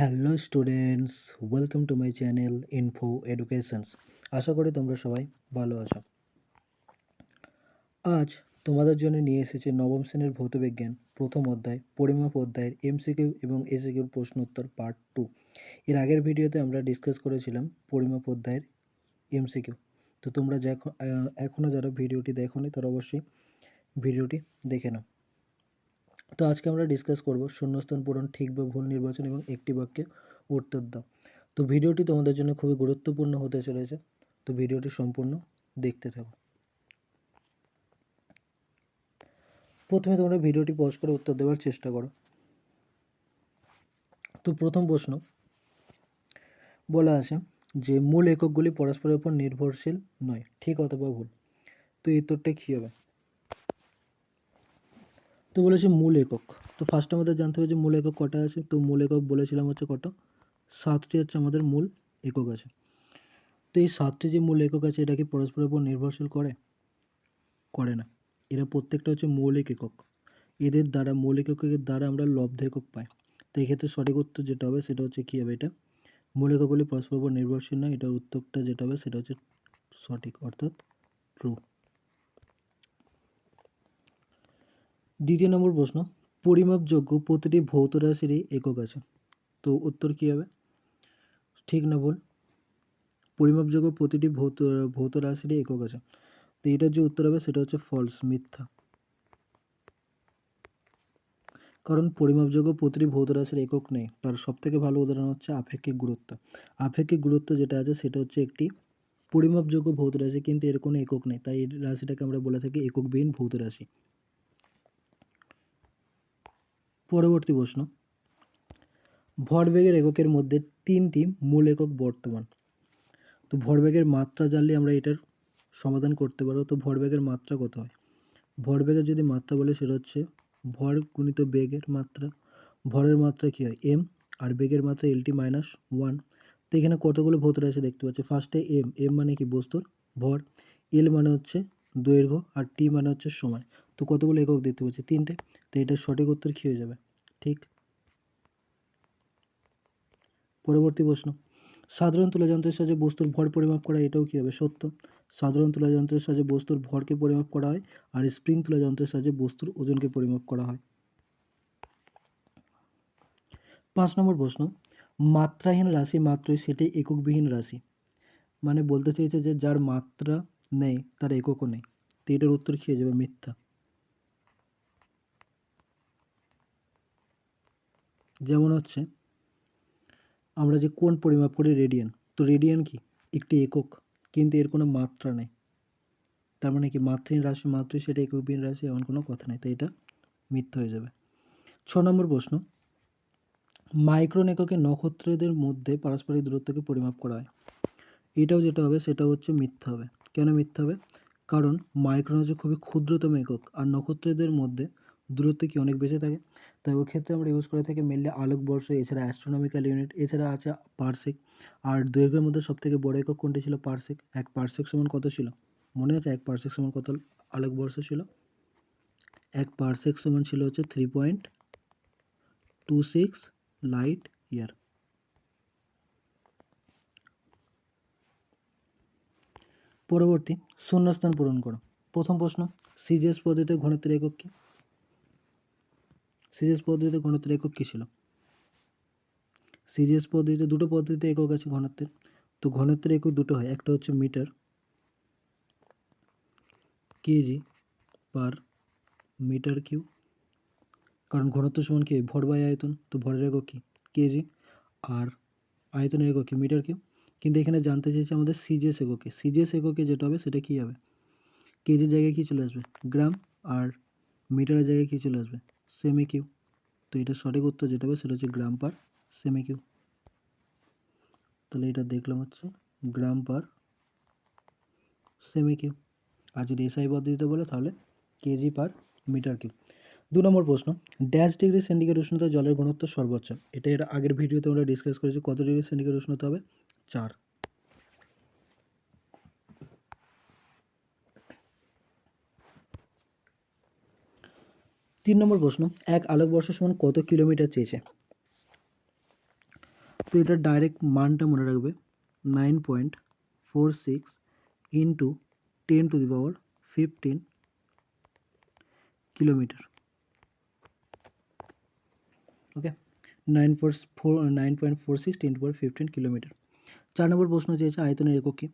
Hello students, welcome to my channel info educations. আশা করি তোমরা সবাই ভালো আছো। আজ তোমাদের জন্য নিয়ে এসেছে নবম শ্রেণির ভৌতবিজ্ঞান, প্রথম অধ্যায়, পরিমাপ অধ্যায়ের এমসিকিউ এবং এসিকিউর প্রশ্ন উত্তর পার্ট টু। এর আগের ভিডিওতে আমরা ডিসকাস করেছিলাম পরিমাপ অধ্যায়ের এমসিকিউ। তো তোমরা যখন এখনও যারা ভিডিওটি দেখোনি তারা অবশ্যই ভিডিওটি দেখে নাও। তো আজকে আমরা ডিসকাস করব শূন্যস্থান পূরণ, ঠিক বা ভুল নির্বাচন এবং একটি বাক্যে উত্তর দাও। তো ভিডিওটি তোমাদের জন্য খুবই গুরুত্বপূর্ণ হতে চলেছে। তো ভিডিওটি সম্পূর্ণ দেখতে থাকো। প্রথমে তোমরা ভিডিওটি পজ করে উত্তর দেওয়ার চেষ্টা করো। তো প্রথম প্রশ্ন বলা আছে যে, মূল এককগুলি পরস্পরের উপর নির্ভরশীল নয়, ঠিক অথবা ভুল। তো এই উত্তরটা কী হবে? তো বলেছে মূল একক। তো ফার্স্ট আমাদের জানতে হবে যে মূল একক কটা আছে? তো মূল একক বলেছিলাম হচ্ছে কটা সাতটি হচ্ছে আমাদের মূল একক আছে। তো এই সাতটি যে মূল একক আছে, এটা কি পরস্পরের উপর নির্ভরশীল করে? করে না। এরা প্রত্যেকটা হচ্ছে মৌলিক একক। এদের দ্বারা, মৌলিক এককের দ্বারা আমরা লব্ধ একক পাই। তো এক্ষেত্রে সঠিক উত্তর যেটা হবে, সেটা হচ্ছে কী হবে এটা? মূল এককগুলি পরস্পরের উপর নির্ভরশীল নয়, এটার উত্তরটা যেটা হবে, সেটা হচ্ছে সঠিক, অর্থাৎ ট্রু দ্বিতীয় নম্বর প্রশ্ন, পরিমাপযোগ্য প্রতিটি ভৌত রাশিরই একক আছে। তো উত্তর কী হবে? ঠিক না ভুল? পরিমাপযোগ্য প্রতিটি ভৌত ভৌত রাশিরই একক আছে। তো এটার যে উত্তর হবে সেটা হচ্ছে ফলস মিথ্যা। কারণ পরিমাপযোগ্য প্রতিটি ভৌত রাশির একক নেই। তার সবথেকে ভালো উদাহরণ হচ্ছে আপেক্ষিক গুরুত্ব। আপেক্ষিক গুরুত্ব যেটা আছে সেটা হচ্ছে একটি পরিমাপযোগ্য ভৌত রাশি কিন্তু এর কোনো একক নেই। তাই এই রাশিটাকে আমরা বলে থাকি এককবিহীন ভৌত রাশি। পরবর্তী প্রশ্ন। ভরবেগের এককের মধ্যে তিনটি মূল একক বর্তমান। তো ভরবেগের মাত্রা জানলে আমরা এটার সমাধান করতে পারব। তো ভরবেগের মাত্রা কত হয়? ভরবেগের যদি মাত্রা বলে, সেটা হচ্ছে ভর গুণিত বেগের মাত্রা। ভরের মাত্রা কী হয়? এম আর বেগের মাত্রা এলটি মাইনাস ওয়ান তো এখানে কতগুলো ভৌত রাশি দেখতে পাচ্ছি। ফার্স্টে এম এম মানে কি? বস্তুর ভর। এল মানে হচ্ছে দৈর্ঘ্য, আর টি মানে হচ্ছে সময়। তো কতগুলো একক দেখতে পাচ্ছি? তিনটে। তো এটার সঠিক উত্তর কী হয়ে যাবে? ঠিক? পরবর্তী প্রশ্ন। সাধারণ তুলাযন্ত্রের সাহায্যে বস্তুর ভর পরিমাপ করা এটাও কী হবে? সত্য। সাধারণ তুলাযন্ত্রের সাহায্যে বস্তুর ভরকে পরিমাপ করা হয় আর স্প্রিং তুলাযন্ত্রের সাহায্যে বস্তুর ওজনকে পরিমাপ করা হয়। পাঁচ নম্বর প্রশ্ন। মাত্রাহীন রাশি মাত্রই সেটি এককবিহীন রাশি। মানে বলতে চেয়েছে যে যার মাত্রা নেই, তার এককও নেই। তো এটার উত্তর হয়ে যাবে? মিথ্যা। যেমন হচ্ছে, আমরা যে কোন পরিমাপ করি রেডিয়ান, তো রেডিয়ান কি? একটি একক, কিন্তু এর কোনো মাত্রা নেই। তার মানে কি? মাত্রাহীন রাশি মাত্রই সেটা এককবিহীন রাশি, এমন কোনো কথা নেই। তো এটা মিথ্যা হয়ে যাবে। ছ নম্বর প্রশ্ন, মাইক্রোন এককে নক্ষত্রদের মধ্যে পারস্পরিক দূরত্বকে পরিমাপ করা হয়। এটাও যেটা হবে, সেটা হচ্ছে মিথ্যা হবে। কেন মিথ্যা হবে? কারণ মাইক্রোন হচ্ছে খুবই ক্ষুদ্রতম একক, আর নক্ষত্রদের মধ্যে দূরত্ব কি অনেক বেশি থাকে? তাই ওই ক্ষেত্রে আমরা ইউজ করে থাকি মেনলি আলোকবর্ষ এছাড়া অ্যাস্ট্রোনমিক্যাল ইউনিট এছাড়া আছে পার্সেক আর দৈর্ঘ্যের মধ্যে সবথেকে বড় একক কোনটি ছিল? পার্সেক এক পার্সেক সমান কত ছিল? মনে আছে এক পার্সেক সমান কত আলোকবর্ষ ছিল? এক পার্সেক সমান ছিল হচ্ছে three point two six light year পরবর্তী, শূন্যস্থান পূরণ করো। প্রথম প্রশ্ন সিজিএস পদ্ধতিতে ঘনত্বের একক কী? সিজিএস পদ্ধতিতে ঘনত্বের একক কী ছিল? সিজিএস পদ্ধতিতে, দুটো পদ্ধতিতে একক আছে ঘনত্বের। তো ঘনত্বের একক দুটো হয়, একটা হচ্ছে metre kg per metre cube কারণ ঘনত্ব সমান কি? ভর বাই আয়তন। তো ভরের একক কী? কেজি। আর আয়তনের একক কি? মিটার কিউ কিন্তু এখানে জানতে চেয়েছে আমাদের সিজিএস এককে সিজিএস এককে যেটা হবে, সেটা কী হবে? কেজির জায়গায় কী চলে আসবে? গ্রাম। আর মিটারের জায়গায় কী চলে আসবে? সেমি কিউ তো এটা সঠিক উত্তর যেটা হবে সেটা হচ্ছে গ্রাম পার সেমি কিউ তাহলে এটা দেখলাম হচ্ছে গ্রাম পার সেমি কিউ আর যদি এসআই পদ্ধতিতে বলে তাহলে কেজি পার মিটার কিউ দু নম্বর প্রশ্ন ড্যাশ ডিগ্রি সেন্টিগ্রেড উষ্ণতা জলের ঘনত্ব সর্বোচ্চ। এটা এর আগের ভিডিওতে আমরা ডিসকাস করেছি কত ডিগ্রি সেন্টিগ্রেড উষ্ণতা হবে? চার। তিন নম্বর প্রশ্ন, এক আলোকবর্ষ সমান কত কিলোমিটার চেয়েছে? তো এটা ডাইরেক্ট মানটা মনে রাখবে nine point four six into ten to the power fifteen kilometre okay nine four four nine point four six ten to power fifteen kilometre চার নম্বর প্রশ্ন চেয়েছে আয়তনের একক কী?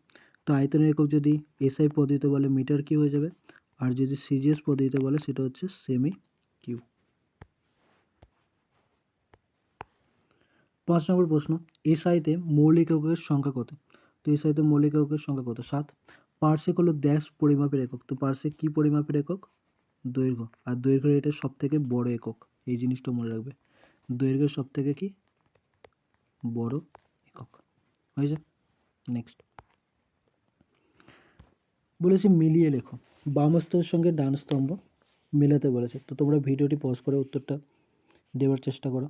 তো আয়তনের একক যদি এসআই পদ্ধতিতে বলে মিটার কি হয়ে যাবে? আর যদি সিজিএস পদ্ধতিতে বলে, সেটা হচ্ছে সেমি কিউ পাঁচ নম্বর প্রশ্ন এসআইতে মৌলিক এককের সংখ্যা কত? তো এসআইতে মৌলিক এককের সংখ্যা কত? সাত। পার্সেক হলো ড্যাশ পরিমাপের একক। তো পার্সেক কী পরিমাপের একক? দৈর্ঘ্য। আর দৈর্ঘ্যের এটা সব থেকে বড় একক। এই জিনিসটা মনে রাখবে। দৈর্ঘ্যের সব থেকে কি? বড় একক। হয়েছে নেক্সট বলেছি, মিলিয়ে লেখো। বাম স্তম্ভের সঙ্গে ডান স্তম্ভ মেলাতে বলেছে। তো তোমরা ভিডিওটি পজ করে উত্তরটা দেওয়ার চেষ্টা করো।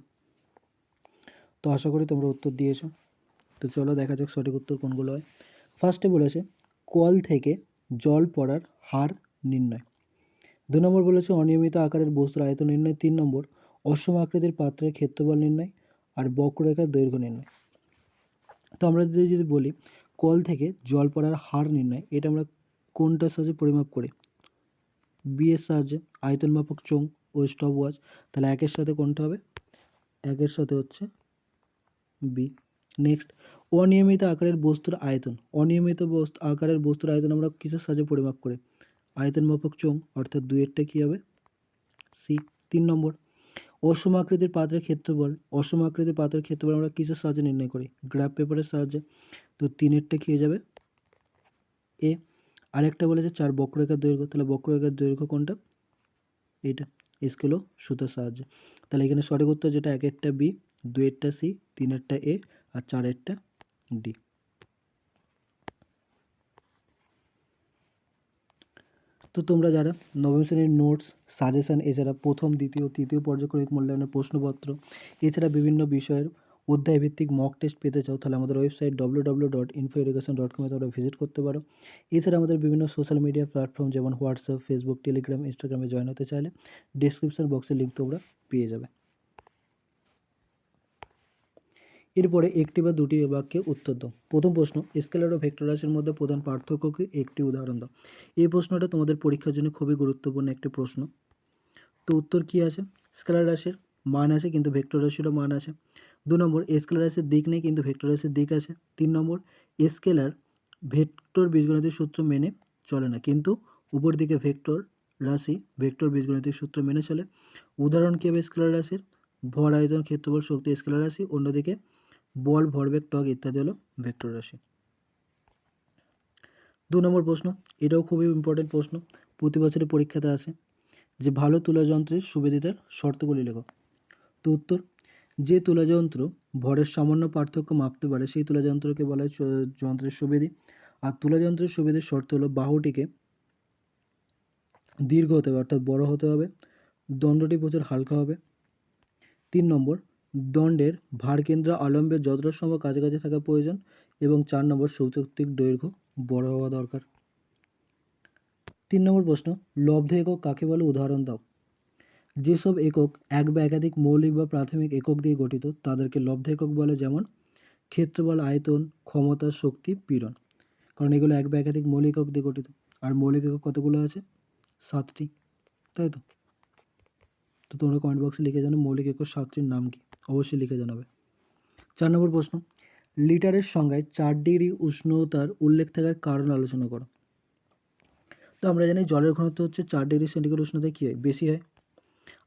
তো আশা করি তোমরা উত্তর দিয়েছ। তো চলো দেখা যাক সঠিক উত্তর কোনগুলো হয়। ফার্স্টে বলেছে, কল থেকে জল পড়ার হার নির্ণয়। দু নম্বর বলেছে, অনিয়মিত আকারের বস্তুর আয়তন নির্ণয়। তিন নম্বর, অসম আকৃতির পাত্রের ক্ষেত্রফল নির্ণয় আর বক্ররেখার দৈর্ঘ্য নির্ণয়। তো আমরা যদি যদি বলি, কল থেকে জল পড়ার হার নির্ণয়, এটা আমরা কোনটার সাহায্যে পরিমাপ করি? বিয়ের সাহায্যে আয়তন মাপক চোং ও স্টপ ওয়াচ তাহলে একের সাথে কোনটা হবে? একের সাথে হচ্ছে বি। নেক্সট, অনিয়মিত আকারের বস্তুর আয়তন। অনিয়মিত বস্তু, আকারের বস্তুর আয়তন আমরা কিসের সাহায্যে পরিমাপ করি? আয়তন মাপক চোং অর্থাৎ দুইয়েরটা কী হবে? সি। তিন নম্বর, অসম আকৃতির পাত্রের ক্ষেত্রফল। অসম আকৃতির পাত্রের ক্ষেত্রফল আমরা কিসের সাহায্যে নির্ণয় করি? গ্রাফ পেপারের সাহায্যে। তো তিনেরটা কী হয়ে যাবে? এ। আরেকটা বলেছে চার বক্ররেখার দৈর্ঘ্য। তাহলে বক্ররেখার দৈর্ঘ্য কোনটা? এইটা। স্কেলও সুতার সাহায্যে। তাহলে এখানে সঠিক উত্তর যেটা এক, একটা, বি। দুয়েরটা সি, তিনেরটা এ আর চারেরটা ডি। তো তোমরা যারা নবম শ্রেণির নোটস, সাজেশন, এছাড়া প্রথম, দ্বিতীয়, তৃতীয় পর্যায়ক্রমিক মূল্যায়নের প্রশ্নপত্র, এছাড়া বিভিন্ন বিষয়ের অধ্যায়ভিত্তিক মক টেস্ট পেতে চাও, তাহলে আমাদের website W W dot info education dot কমে তোমরা ভিজিট করতে পারো। এছাড়া আমাদের বিভিন্ন সোশ্যাল মিডিয়া প্ল্যাটফর্ম যেমন হোয়াটসঅ্যাপ ফেসবুক টেলিগ্রাম ইনস্টাগ্রামে জয়েন হতে চাইলে ডিসক্রিপশন বক্সের লিঙ্ক তোমরা পেয়ে যাবে। এরপরে একটি বা দুটি বাক্যে উত্তর দাও। প্রথম প্রশ্ন, স্কেলার ও ভেক্টর রাশির মধ্যে প্রধান পার্থক্য কি একটি উদাহরণ দাও। এই প্রশ্নটা তোমাদের পরীক্ষার জন্য খুবই গুরুত্বপূর্ণ একটি প্রশ্ন। তো উত্তর কি আছে? স্কেলার রাশির মান আছে, কিন্তু ভেক্টর রাশিরও মান আছে। দু নম্বর, স্কেলার রাশির দিক নেই, কিন্তু ভেক্টর রাশির দিক আছে। তিন নম্বর, স্কেলার ভেক্টর বীজগণিতের সূত্র মেনে চলে না, কিন্তু উপর দিকে ভেক্টর রাশি ভেক্টর বীজগণিতের সূত্র মেনে চলে। উদাহরণ কী হবে স্কেলার রাশির? ভর আয়তন ক্ষেত্রফল শক্তি স্কেলার রাশি, অন্যদিকে বল, ভরবেগ টক ইত্যাদি হলো ভেক্টর রাশি। দু নম্বর প্রশ্ন, এটাও খুবই ইম্পর্টেন্ট প্রশ্ন, প্রতি বছরের পরীক্ষাতে আসে, যে ভালো তুলা যন্ত্রের সুবিধার শর্তগুলি লেখো। তো উত্তর, যে তুলা যন্ত্র ভরের সামান্য পার্থক্য মাপতে পারে, সেই তুলা যন্ত্রকে বলা হয় যন্ত্রের সুবিধি। আর তুলা যন্ত্রের সুবিধার শর্ত হলো বাহুটিকে দীর্ঘ হতে হবে, অর্থাৎ বড় হতে হবে, দণ্ডটি প্রচুর হালকা হবে। তিন নম্বর দণ্ডের ভারকেন্দ্র আলম্বের যতটা সম্ভব কাছাকাছি থাকা প্রয়োজন এবং চার নম্বর সৌচক্তিক দৈর্ঘ্য বড় হওয়া দরকার। তিন নম্বর প্রশ্ন, লব্ধ একক কাকে বলে? উদাহরণ দাও। যেসব একক এক বা একাধিক মৌলিক বা প্রাথমিক একক দিয়ে গঠিত, তাদেরকে লব্ধ একক বলে যেমন ক্ষেত্রফল আয়তন, ক্ষমতা, শক্তি, পীড়ন। কারণ এগুলো এক বা একাধিক মৌলিক একক দিয়ে গঠিত। আর মৌলিক একক কতগুলো আছে? সাতটি। তাই তো? তো তোমরা কমেন্ট বক্সে লিখে জানো, মৌলিক একক সাতটির নাম কি? অবশ্যই লিখে জানাবে। চার নম্বর প্রশ্ন, লিটারের সংজ্ঞায় চার ডিগ্রি উষ্ণতার উল্লেখ থাকার কারণ আলোচনা করো। তো আমরা জানি জলের ঘনত্ব হচ্ছে চার ডিগ্রি সেন্টিগ্রেড উষ্ণতায় কী হয়? বেশি হয়।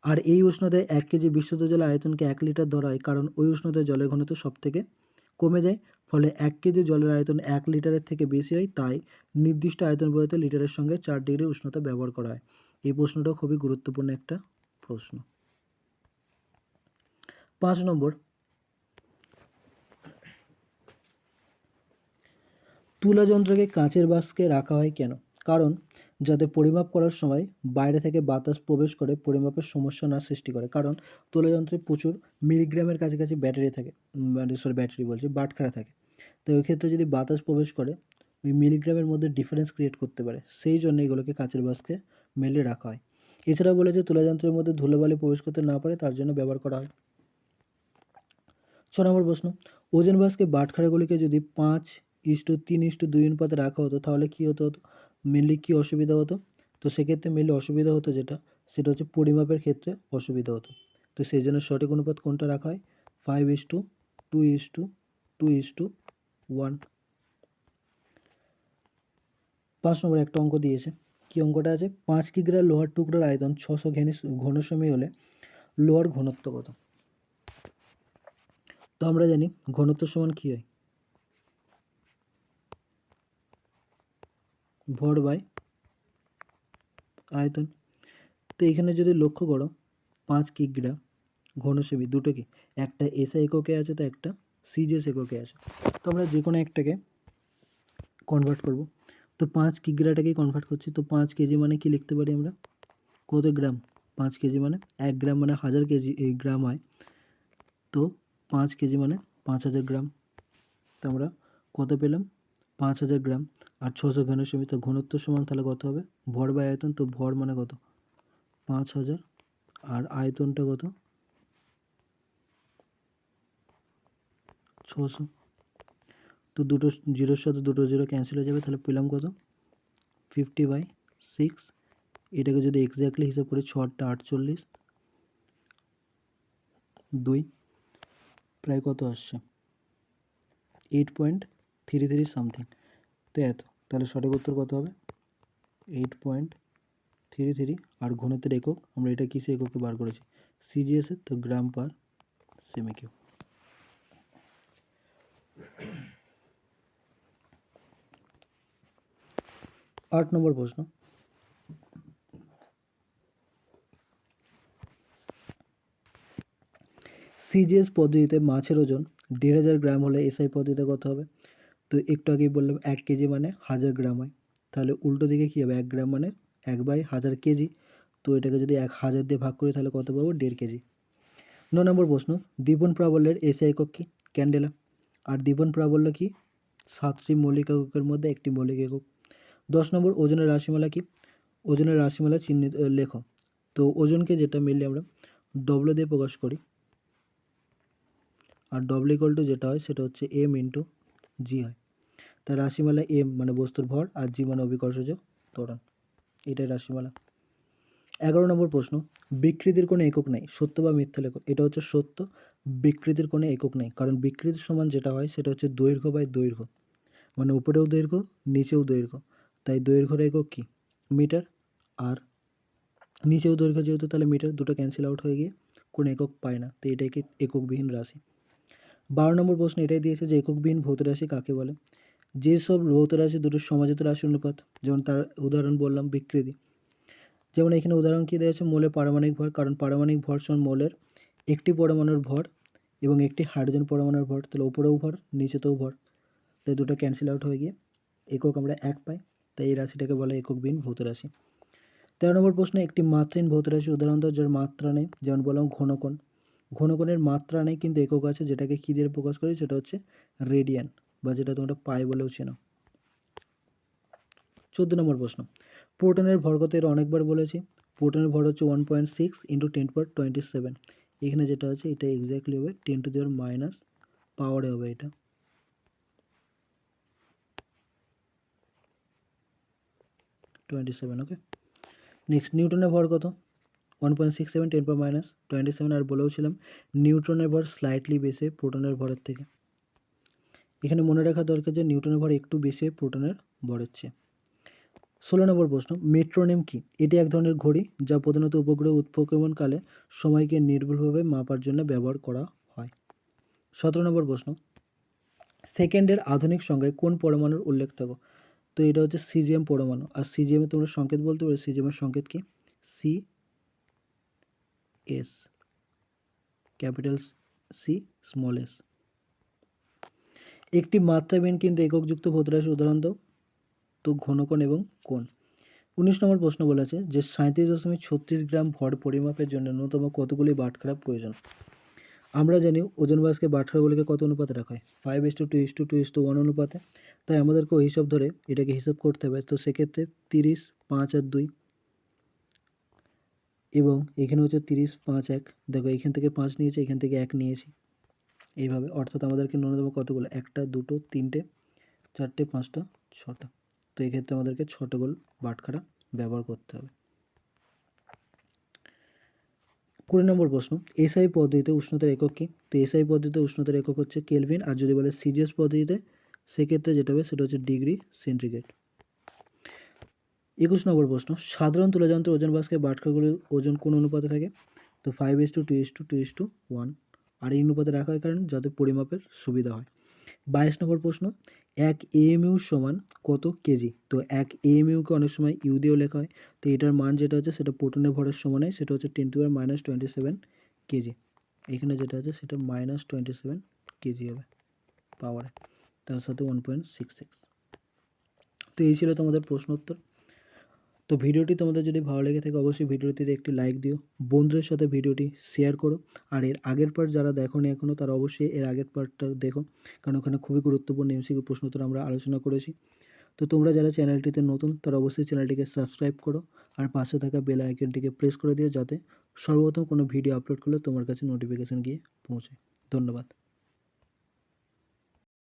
আর এই উষ্ণতায় এক কেজি বিশুদ্ধ জলের আয়তনকে এক লিটার ধরা হয়, কারণ ওই উষ্ণতায় জলের ঘনত্ব সব থেকে কমে যায়, ফলে এক কেজি জলের আয়তন এক লিটারের থেকে বেশি হয়, তাই নির্দিষ্ট আয়তন বোঝাতে লিটারের সঙ্গে চার ডিগ্রি উষ্ণতা ব্যবহার করা হয়। এই প্রশ্নটাও খুবই গুরুত্বপূর্ণ একটা প্রশ্ন। পাঁচ নম্বর। তুলা যন্ত্রকে কাঁচের বাস্কে রাখা হয় কেন? কারণ, যাতে পরিমাপ করার সময় বাইরে থেকে বাতাস প্রবেশ করে পরিমাপের সমস্যা না সৃষ্টি করে। কারণ তুলা যন্ত্রে প্রচুর মিলিগ্রামের কাছাকাছি ব্যাটারি থাকে মানে সরি ব্যাটারি বলছি, বাটখারা থাকে। তো ওই ক্ষেত্রে যদি বাতাস প্রবেশ করে, ওই মিলিগ্রামের মধ্যে ডিফারেন্স ক্রিয়েট করতে পারে। সেই জন্য এগুলোকে কাঁচের বাস্কে মেলে রাখা হয়। এছাড়া বলেছে তুলা যন্ত্রের মধ্যে ধুলোবালি প্রবেশ করতে না পারে, তার জন্য ব্যবহার করা হয়। ছ নম্বর প্রশ্ন, ওজন বাসকে বাটখারাগুলিকে যদি পাঁচ ইস্টু তিন ইস্টু দুই অনুপাতে রাখা হতো, তাহলে কী হতো? হতো মেনলি কী অসুবিধা হতো? তো সেক্ষেত্রে মেনলি অসুবিধা হতো যেটা, সেটা হচ্ছে পরিমাপের ক্ষেত্রে অসুবিধা হতো। তো সেই জন্য সঠিক অনুপাত কোনটা রাখা হয়? Five is to two is to two is to one পাঁচ নম্বর একটা অঙ্ক দিয়েছে কী অঙ্কটা আছে? পাঁচ কিগ্রা লোহার টুকরার আয়তন ছশো ঘেনি ঘনসেমি হলে লোহার ঘনত্ব কত? তো আমরা জানি ঘনত্ব সমান কী হয়? ভর বাই আয়তন। তো এখানে যদি লক্ষ্য করো, পাঁচ কিগ্রা ঘনসেমি দুটো কি? একটা এসআই এককে আছে, তো একটা সিজিএস এককে আছে। তো আমরা যে কোনো একটাকে কনভার্ট করব। তো পাঁচ কিগ্রাটাকেই কনভার্ট করছি? তো পাঁচ কেজি মানে কি লিখতে পারি আমরা? কত গ্রাম? পাঁচ কেজি মানে এক গ্রাম মানে হাজার কেজি, এই গ্রাম হয়। তো পাঁচ কেজি মানে পাঁচ হাজার গ্রাম। তো আমরা কত পেলাম? পাঁচ হাজার গ্রাম। আর ছশো ঘনসেমি তো ঘনত্ব সমান তাহলে কত হবে? ভর বা আয়তন, তো ভর মানে কত? পাঁচ হাজার। আর আয়তনটা কত? ছশো। তো দুটো জিরোর সাথে দুটো জিরো ক্যান্সেল হয়ে যাবে, তাহলে পেলাম কত? ফিফটি বাই সিক্স এটাকে যদি এক্স্যাক্টলি হিসাব করি, ছটা আটচল্লিশ দুই, প্রায় কত আসছে? Eight point three three something তো এত, তাহলে সঠিক উত্তর কত হবে? এইট পয়েন্ট থ্রি থ্রি আর ঘনত্বের একক, আমরা এটা কিসে এককে বার করেছি? সিজিএসের তো গ্রাম পার সেমি কিউব আট নম্বর প্রশ্ন। সিজিএস পদ্ধতিতে মাছের ওজন দেড় হাজার গ্রাম হলে এসআই পদ্ধতিতে কত হবে? তো একটু আগেই বললাম, এক কেজি মানে হাজার গ্রাম হয়। তাহলে উল্টো দিকে কী হবে? এক গ্রাম মানে এক বাই হাজার কেজি। তো এটাকে যদি এক হাজার দিয়ে ভাগ করি, তাহলে কত পাবো? দেড় কেজি। ন নম্বর প্রশ্ন দীপন প্রাবল্যের এসআই একক কি? ক্যান্ডেলা। আর দীপন প্রাবল্য কি? সাতটি মৌলিক এককের মধ্যে একটি মৌলিক একক। দশ নম্বর ওজনের রাশিমালা কি? ওজনের রাশিমালা চিহ্নিত লেখো। তো ওজনকে যেটা মেনলি আমরা ডব্লু দিয়ে প্রকাশ করি, আর ডব্লু ইকল টু যেটা হয় সেটা হচ্ছে এম ইন্টু জি হয়। তার রাশিমালা এম মানে বস্তুর ভর, আর জি মানে অভিকর্ষজ ত্বরণ। এটাই রাশিমালা। এগারো নম্বর প্রশ্ন, বিকৃতির কোনো একক নেই, সত্য বা মিথ্যা লেখো। এটা হচ্ছে সত্য, বিকৃতির কোনো একক নেই, কারণ বিকৃতির সমান যেটা হয় সেটা হচ্ছে দৈর্ঘ্য বাই দৈর্ঘ্য। মানে উপরেও দৈর্ঘ্য, নিচেও দৈর্ঘ্য। তাই দৈর্ঘ্যের একক কী? মিটার। আর নিচেও দৈর্ঘ্য যেহেতু, তাহলে মিটার দুটো ক্যান্সেল আউট হয়ে গিয়ে কোনো একক পায় না। তো এটাই কি এককবিহীন রাশি? বারো নম্বর প্রশ্ন এটাই দিয়েছে যে এককবিহীন ভৌত রাশি কাকে বলে? যেসব ভৌত রাশি দুটো সমাজিত রাশি অনুপাত, যেমন তার উদাহরণ বললাম বিকৃতি। যেমন এখানে উদাহরণ কী দেওয়া আছে মোলের পারমাণবিক ভর। কারণ পারমাণবিক ভর সমান মোলের একটি পরমাণুর ভর এবং একটি হাইড্রোজেন পরমাণুর ভর। তাহলে উপরেও ভর, নিচেতেও ভর। তাই দুটো ক্যান্সেল আউট হয়ে গিয়ে একক আমরা এক পাই। তাই এই রাশিটাকে বলে এককবিহীন ভৌত রাশি। তেরো নম্বর প্রশ্ন একটি মাত্রাহীন ভৌত রাশি উদাহরণ যার মাত্রা নেই, যেমন বললাম ঘনকোণ। ঘনকোণের মাত্রা নেই, কিন্তু একক আছে, যেটাকে কী দিয়ে প্রকাশ করি? সেটা হচ্ছে রেডিয়ান, বা যেটা তোমরা পাই বলেও চেনো। চোদ্দ নম্বর প্রশ্ন, প্রোটনের ভর কত? এর অনেকবার বলেছি, প্রোটনের ভর হচ্ছে one point six into ten power twenty seven এখানে যেটা আছে, এটা এক্স্যাক্টলি হবে টেন টু দেওয়ার মাইনাস পাওয়ারে হবে এটা। টোয়েন্টি সেভেন ওকে নেক্সট নিউটনের ভর কত? One point six seven ten power minus twenty seven আর বলেওছিলাম নিউট্রনের ভর স্লাইটলি বেশি প্রোটনের ভরের থেকে। এখানে মনে রাখা দরকার যে নিউটনের ভর একটু বেশি প্রোটনের ভরের চেয়ে ষোলো নম্বর প্রশ্ন মেট্রোনেম কি? এটি এক ধরনের ঘড়ি যা প্রধানত উপগ্রহ উৎক্ষেপণকালে সময়কে নির্ভুলভাবে মাপার জন্য ব্যবহার করা হয়। সতেরো নম্বর প্রশ্ন, সেকেন্ডের আধুনিক সংখ্যায় কোন পরমাণুর উল্লেখ থাকো? তো এটা হচ্ছে সিজিএম পরমাণু। আর সিজিএমে তোমরা সংকেত বলতে পারো সিজিএমের সংকেত কি? C S capital C small S একটি মাত্রাবিহীন কিন্তু এককযুক্ত ভৌতরাশি উদাহরণ দাও। তো ঘনকোণ এবং কোণ। উনিশ নম্বর প্রশ্ন বলেছে যে সাঁত্রিশ দশমিক ছত্রিশ গ্রাম ভর পরিমাপের জন্য ন্যূনতম কতগুলি বাটখারা প্রয়োজন? আমরা জানি ওজন বাসকে বাটখারাগুলিকে কত অনুপাতে রাখা হয়? Five is to two two is to two two is অনুপাতে। তাই আমাদেরকে ওই হিসাব ধরে এটাকে হিসাব করতে হবে। তো সেক্ষেত্রে তিরিশ, পাঁচ আর দুই এবং এখানে হচ্ছে তিরিশ, পাঁচ, এক। দেখো, এখান থেকে পাঁচ নিয়েছি, এখান থেকে এক নিয়েছি। এইভাবে। অর্থাৎ আমাদেরকে ন্যূনতম কতগুলো? একটা, দুটো, তিনটে, চারটে, পাঁচটা, ছটা। তো এক্ষেত্রে আমাদেরকে ছটা গোল বাটখারা ব্যবহার করতে হবে। কুড়ি নম্বর প্রশ্ন, এসআই পদ্ধতিতে উষ্ণতার একক কী? তো এসআই পদ্ধতিতে উষ্ণতার একক হচ্ছে কেলভিন, আর যদি বলে সিজিএস পদ্ধতিতে, সেক্ষেত্রে যেটা হবে সেটা হচ্ছে ডিগ্রি সেন্টিগ্রেড। একুশ নম্বর প্রশ্ন, সাধারণ তুলাযন্ত্রের ওজন বাস্কে বাটখাগুলির ওজন কোন অনুপাতে থাকে? তো five is to two two is to two two is to one অনুপাতে রাখা হয় কারণ যাতে পরিমাপের সুবিধা হয়। বাইশ নম্বর প্রশ্ন এক এএমইউ সমান কত কেজি? তো এক এএমইউকে অনেক সময় ইউ দিয়েও লেখা হয়। তো এটার মান যেটা হচ্ছে সেটা প্রোটনের ভরের সমান হয়। সেটা হচ্ছে টেন টু আর মাইনাস টোয়েন্টি সেভেন কেজি। এখানে যেটা আছে সেটা মাইনাস টোয়েন্টি সেভেন কেজি হবে পাওয়ারে তার সাথে ওয়ান পয়েন্ট সিক্স সিক্স তো এই ছিল তোমাদের প্রশ্নোত্তর। তো ভিডিওটি তোমাদের যদি ভালো লেগে থাকে, অবশ্যই ভিডিওটিতে একটি লাইক দিও। বন্ধুদের সাথে ভিডিওটি শেয়ার করো। আর এর আগের পার্ট যারা দেখোনি এখনও তারা অবশ্যই এর আগের পার্টটা দেখো। কারণ ওখানে খুবই গুরুত্বপূর্ণ এমসিকিউ প্রশ্নোত্তর আমরা আলোচনা করেছি। তো তোমরা যারা চ্যানেলটিতে নতুন, তারা অবশ্যই চ্যানেলটিকে সাবস্ক্রাইব করো। আর পাশে থাকা বেল আইকনটিকে প্রেস করে দিও যাতে সর্বপ্রথম কোনো ভিডিও আপলোড করলে তোমার কাছে নোটিফিকেশান গিয়ে পৌঁছে। ধন্যবাদ।